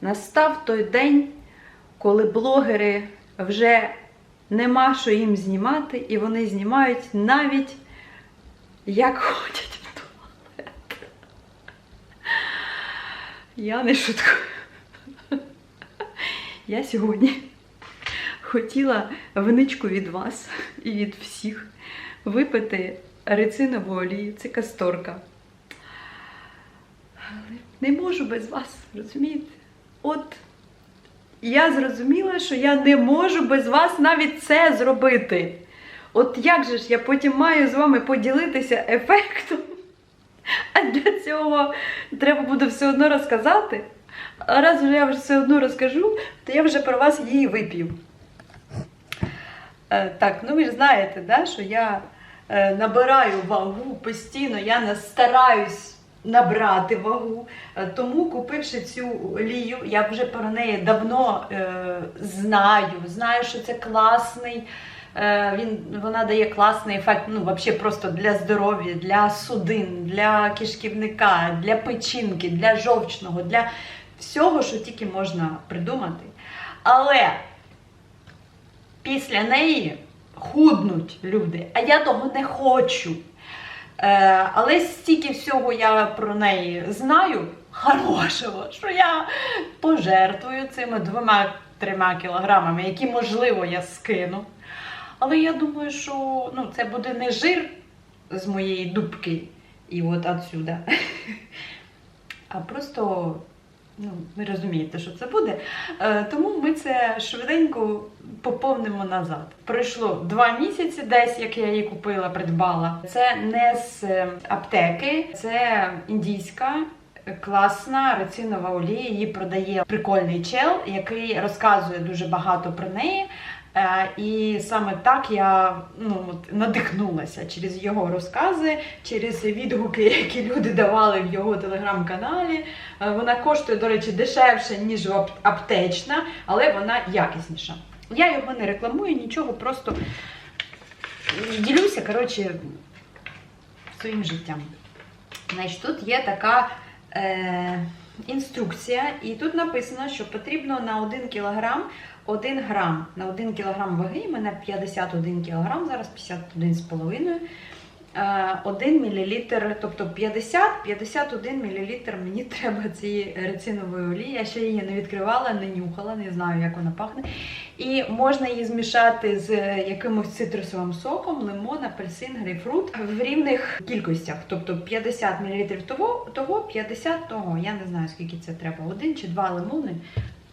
настав той день, коли блогери вже нема що їм знімати, і вони знімають навіть як ходять в туалет. Я не шуткую. Я сьогодні хотіла вничку від вас і від всіх випити рецинову олію. Це касторка. Але не можу без вас, розумієте? От я зрозуміла, що я не можу без вас навіть це зробити. От як же ж я потім маю з вами поділитися ефектом? А для цього треба буде все одно розказати. А раз я вже все одно розкажу, то я вже про вас її вип'ю. Е, так, ну ви ж знаєте, да, що я е, набираю вагу постійно, я не стараюсь набрати вагу. Е, тому, купивши цю олію, я вже про неї давно е, знаю. Знаю, що це класний. Е, він, вона дає класний ефект, ну, взагалі просто для здоров'я, для судин, для кишківника, для печінки, для жовчного, для всього, що тільки можна придумати. Але після неї худнуть люди, а я того не хочу. Е, але стільки всього я про неї знаю, хорошого, що я пожертвую цими двома-трьома кілограмами, які, можливо, я скину. Але я думаю, що ну, це буде не жир з моєї дубки і от отсюда, а просто, ну, ви розумієте, що це буде. Е, тому ми це швиденько поповнимо назад. Пройшло два місяці десь, як я її купила, придбала. Це не з е, аптеки, це індійська. Класна рецинова олія, її продає прикольний чел, який розказує дуже багато про неї. Е, І саме так я ну, от, надихнулася через його розкази, через відгуки, які люди давали в його телеграм-каналі. Е, Вона коштує, до речі, дешевше, ніж аптечна, але вона якісніша. Я його не рекламую, нічого, просто ділюся, коротше, своїм життям. Значить, тут є така е, інструкція, і тут написано, що потрібно на 1 кілограм 1 грам. На 1 кілограм ваги, в мене 51 кілограм, зараз 51,5. Е, 1 мл, тобто 50-51 мл мені треба цієї рецинової олії. Я ще її не відкривала, не нюхала, не знаю, як вона пахне. І можна її змішати з якимось цитрусовим соком, лимон, апельсин, грейпфрут в рівних кількостях. Тобто 50 мл того, того 50 того. Я не знаю, скільки це треба. Один чи два лимони,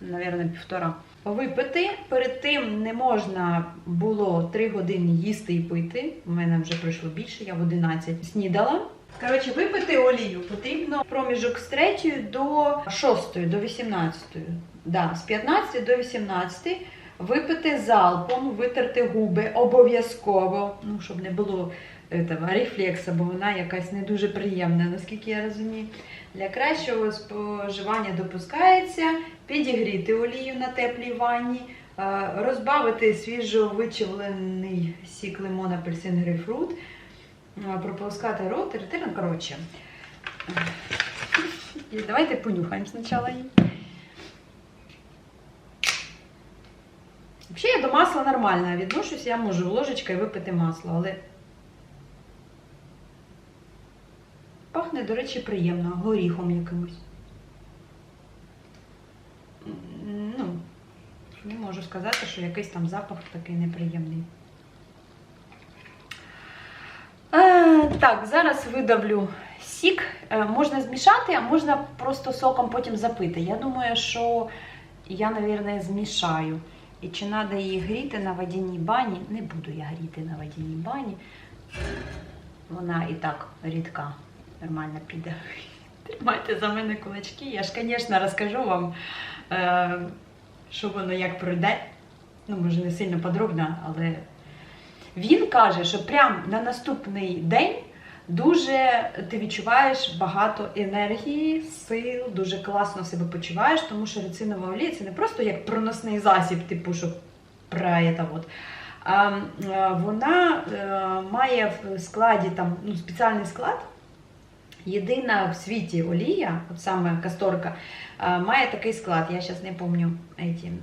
мабуть, півтора. Випити. Перед тим не можна було 3 години їсти і пити. У мене вже пройшло більше, я в 11 снідала. Коротше, випити олію потрібно проміжок з 3 до 6, до 18. Да, з 15 до 18 випити залпом, витерти губи обов'язково, ну, щоб не було этого, рефлекса, бо вона якась не дуже приємна, наскільки я розумію. Для кращого споживання допускається підігріти олію на теплій ванні, е, розбавити свіжо вичавлений сік лимон, апельсин, грейпфрут, е, прополоскати рот, ретельно, коротше. Давайте понюхаємо спочатку її. Взагалі я до масла нормально відношусь, я можу ложечкою випити масло, але пахне, до речі, приємно, горіхом якимось. Ну, не можу сказати, що якийсь там запах такий неприємний. Е, так, зараз видавлю сік. Е, можна змішати, а можна просто соком потім запити. Я думаю, що я, мабуть, змішаю. І чи треба її гріти на водяній бані? Не буду я гріти на водяній бані. Вона і так рідка, нормально піде. Тримайте за мене кулачки. Я ж, звісно, розкажу вам, е, що воно як пройде. Ну, може, не сильно подробно, але він каже, що прям на наступний день дуже ти відчуваєш багато енергії, сил, дуже класно себе почуваєш, тому що рецинова олія це не просто як проносний засіб, типу, що про це от. А е, вона е, має в складі там ну, спеціальний склад, Єдина в світі олія, от саме касторка, е, має такий склад. Я зараз не пам'ятаю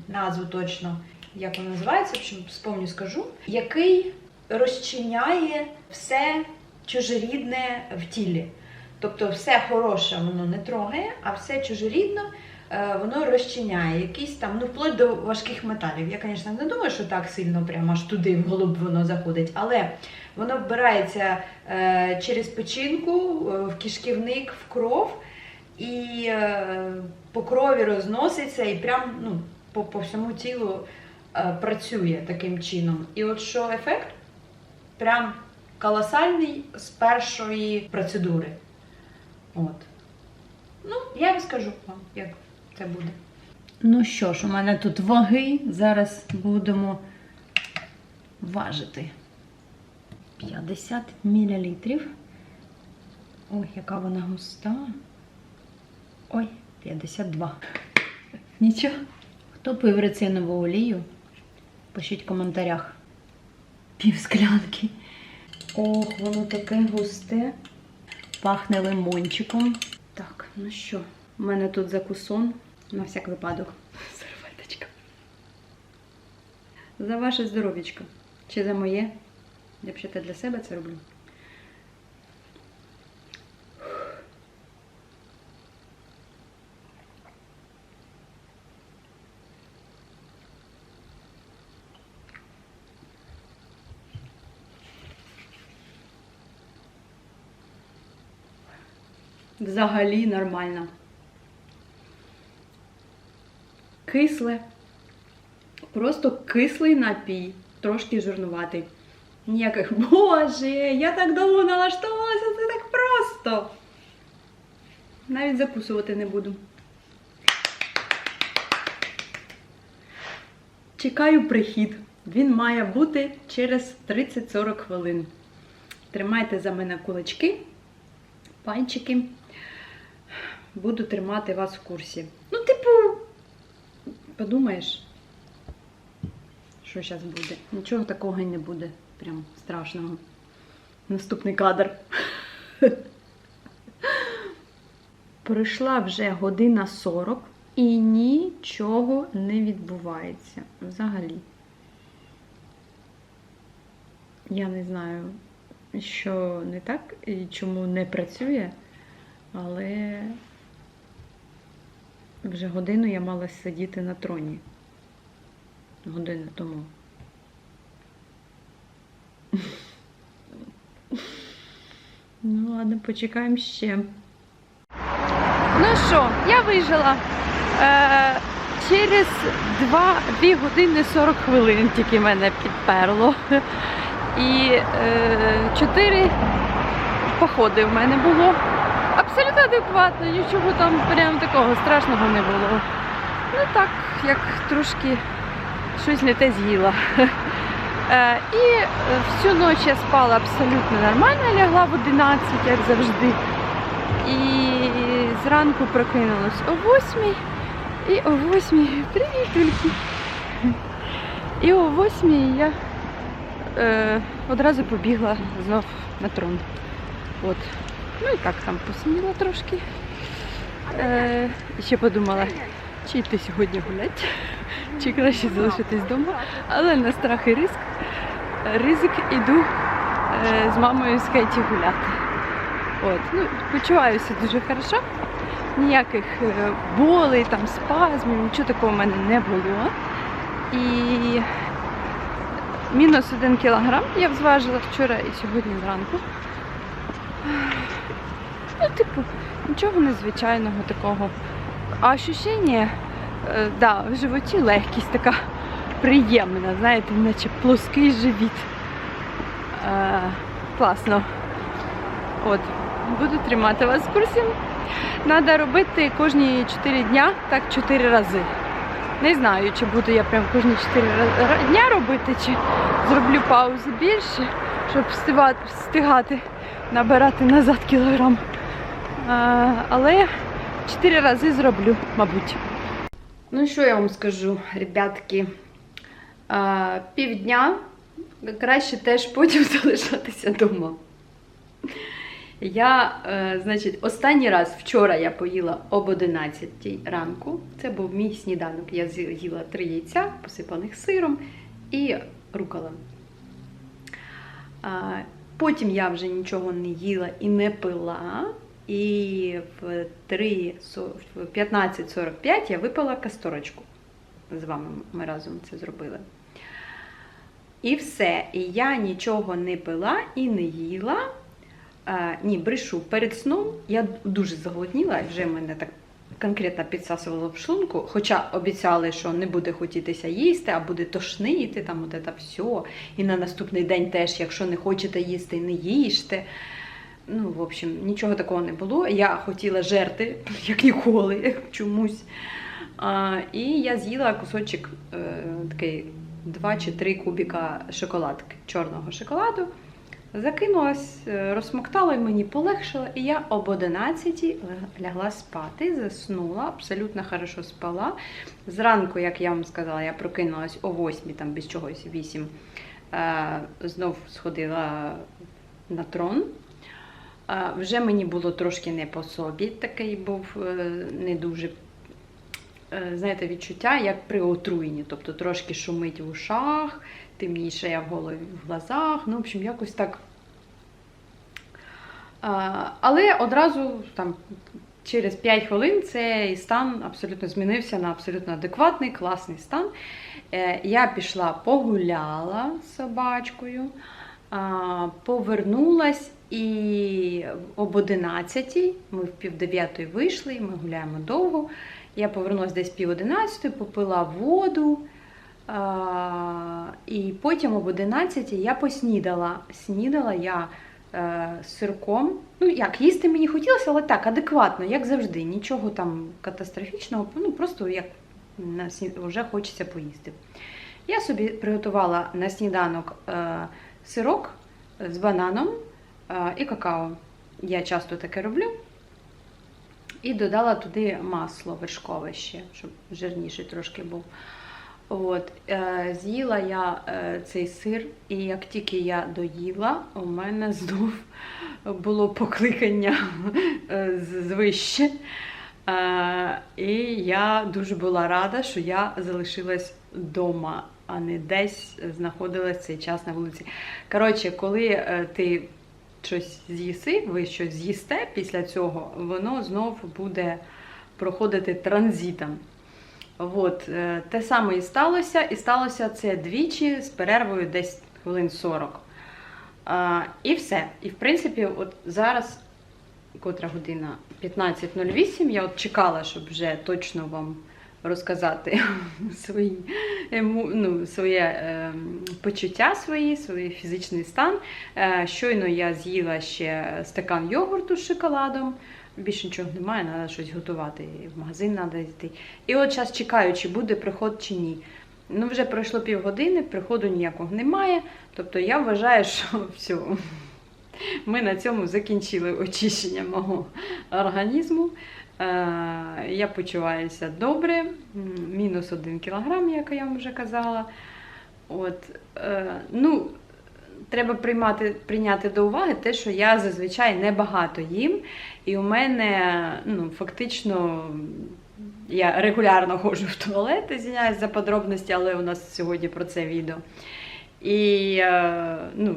назву точно, як вона називається, якщо вспомню, скажу, який розчиняє все чужорідне в тілі. Тобто все хороше воно не трогає, а все чужорідне е, воно розчиняє. Якісь там, ну вплоть до важких металів. Я, звісно, не думаю, що так сильно прямо аж туди в голуб воно заходить, але воно вбирається е, через печінку, е, в кишківник, в кров, і по крові розноситься і прям ну, по, по всьому тілу працює таким чином. І от що ефект? Прям колосальний з першої процедури. От. Ну, я розкажу вам, як це буде. Ну що ж, у мене тут ваги. Зараз будемо важити. 50 мл. Ой, яка вона густа. Ой, 52. Нічого. Хто пив рецинову олію? Пишіть в коментарях. Пів склянки. Ох, воно таке густе. Пахне лимончиком. Так, ну що, у мене тут закусон на всяк випадок. Серветочка. За ваше здоров'ячко. Чи за моє? Я взагалі для себе це роблю. Взагалі нормально. Кисле. Просто кислий напій, трошки жирнуватий. Ніяких, боже, я так довго налаштувалася, це так просто. Навіть закусувати не буду. Чекаю прихід. Він має бути через 30-40 хвилин. Тримайте за мене кулачки, пальчики. Буду тримати вас в курсі. Ну, типу, подумаєш, що зараз буде. Нічого такого й не буде. Прям страшного. Наступний кадр. Пройшла вже година 40 і нічого не відбувається взагалі. Я не знаю, що не так і чому не працює, але вже годину я мала сидіти на троні. Годину тому. Ну, ладно, почекаємо ще. Ну що, я вижила. Е, через 2, 2 години 40 хвилин тільки мене підперло. І е, 4 походи в мене було. Адекватно, нічого там прям такого страшного не було. Ну так, як трошки щось не те з'їла. Е, і всю ніч я спала абсолютно нормально, лягла в 11, як завжди. І зранку прокинулась о 8 і о 8 привіт, тільки. І о 8 я е, одразу побігла знов на трон. От. Ну і так там посиділа трошки. Е, і ще подумала, чи йти сьогодні гуляти, чи краще залишитись вдома. Але на страх і ризик, ризик іду е, з мамою з Кеті гуляти. От, ну, почуваюся дуже хорошо. Ніяких е, болей, там, спазмів, нічого такого в мене не було. І мінус один кілограм я зважила вчора і сьогодні зранку. Ну, типу, нічого незвичайного такого. А ощущення, е, да, в животі легкість така приємна, знаєте, наче плоский живіт. Е, класно. От, буду тримати вас в курсі. Треба робити кожні 4 дня, так 4 рази. Не знаю, чи буду я прям кожні 4 ра- дня робити, чи зроблю паузи більше, щоб встигати, набирати назад кілограм. Але 4 рази зроблю, мабуть. Ну, що я вам скажу, ребятки? Півдня краще теж потім залишатися вдома. Я, е, значить, останній раз вчора я поїла об 11 ранку. Це був мій сніданок. Я з'їла три яйця, посипаних сиром і рукола. Потім я вже нічого не їла і не пила. І в 15.45 я випила касторочку. З вами ми разом це зробили. І все. І я нічого не пила і не їла. Ні, брешу. Перед сном я дуже заголодніла, вже мене так конкретно підсасувало в. Хоча обіцяли, що не буде хотітися їсти, а буде тошнити, там от це все. І на наступний день теж, якщо не хочете їсти, не їжте. Ну, в общем, нічого такого не було. Я хотіла жерти, як ніколи, чомусь. А, і я з'їла кусочок е, такий 2 чи 3 кубіка шоколадки, чорного шоколаду. Закинулась, е, розсмоктала і мені полегшило, і я об 11 лягла спати, заснула, абсолютно хорошо спала. Зранку, як я вам сказала, я прокинулась о 8, там без чогось 8. Е, знов сходила на трон. Е, Вже мені було трошки не по собі, такий був не дуже знаєте, відчуття, як при отруєнні. Тобто трошки шумить в ушах, темніше я в голові в глазах. Ну, в общем, якось так. Але одразу там. Через 5 хвилин цей стан абсолютно змінився на абсолютно адекватний, класний стан. Е, Я пішла погуляла з собачкою, повернулась і об 11 ми в пів дев'ятої вийшли, ми гуляємо довго. Я повернулася десь пів одинадцятої, попила воду. І потім об 11 я поснідала. Снідала я е, з сирком. Ну, як, їсти мені хотілося, але так, адекватно, як завжди. Нічого там катастрофічного, ну просто як вже хочеться поїсти. Я собі приготувала на сніданок е, сирок з бананом е, і какао. Я часто таке роблю. І додала туди масло вершкове ще, щоб жирніший трошки був. От, е, з'їла я е, цей сир, і як тільки я доїла, у мене знов було покликання е, звище. Е, і я дуже була рада, що я залишилась вдома, а не десь знаходилась цей час на вулиці. Коротше, коли е, ти щось з'їси, ви щось з'їсте після цього, воно знов буде проходити транзитом. От, е, те саме і сталося, і сталося це двічі з перервою десь хвилин 40. А, і все. І в принципі, от зараз, котра година 15.08, я от чекала, щоб вже точно вам розказати свої, ну, своє е, почуття свої, свій фізичний стан. Е, щойно я з'їла ще стакан йогурту з шоколадом. Більше нічого немає, треба щось готувати. В магазин треба йти. І от зараз чекаю, чи буде приход чи ні. Ну, вже пройшло півгодини, приходу ніякого немає. Тобто я вважаю, що все. Ми на цьому закінчили очищення мого організму. Е, я почуваюся добре, мінус один кілограм, як я вам вже казала. От, е, ну, треба приймати, прийняти до уваги те, що я зазвичай небагато їм, і у мене ну, фактично я регулярно ходжу в туалет, звиняюсь за подробності, але у нас сьогодні про це відео. І е, ну,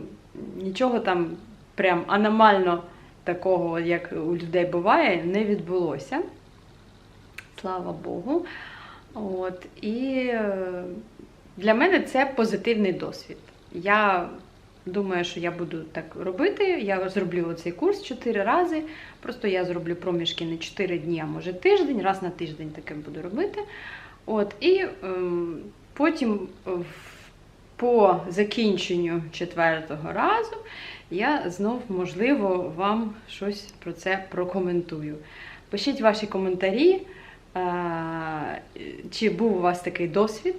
нічого там прям аномально такого, як у людей буває, не відбулося. Слава Богу. От, і е, для мене це позитивний досвід. Я думаю, що я буду так робити. Я зроблю цей курс 4 рази. Просто я зроблю проміжки не 4 дні, а може тиждень, раз на тиждень таке буду робити. От, і ем, потім по закінченню четвертого разу я знов, можливо, вам щось про це прокоментую. Пишіть ваші коментарі, е, чи був у вас такий досвід,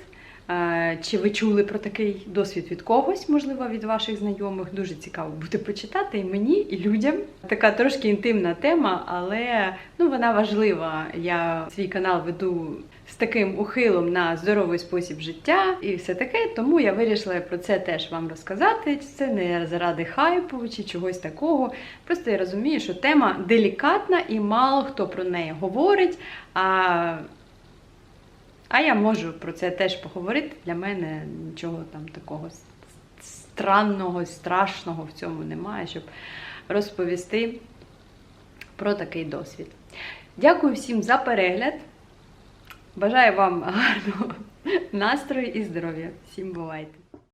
чи ви чули про такий досвід від когось, можливо, від ваших знайомих. Дуже цікаво буде почитати і мені, і людям. Така трошки інтимна тема, але ну, вона важлива. Я свій канал веду з таким ухилом на здоровий спосіб життя і все таке. Тому я вирішила про це теж вам розказати. Це не заради хайпу чи чогось такого. Просто я розумію, що тема делікатна і мало хто про неї говорить. А, а я можу про це теж поговорити. Для мене нічого там такого странного, страшного в цьому немає, щоб розповісти про такий досвід. Дякую всім за перегляд. Бажаю вам гарного настрою і здоров'я. Всім бувайте!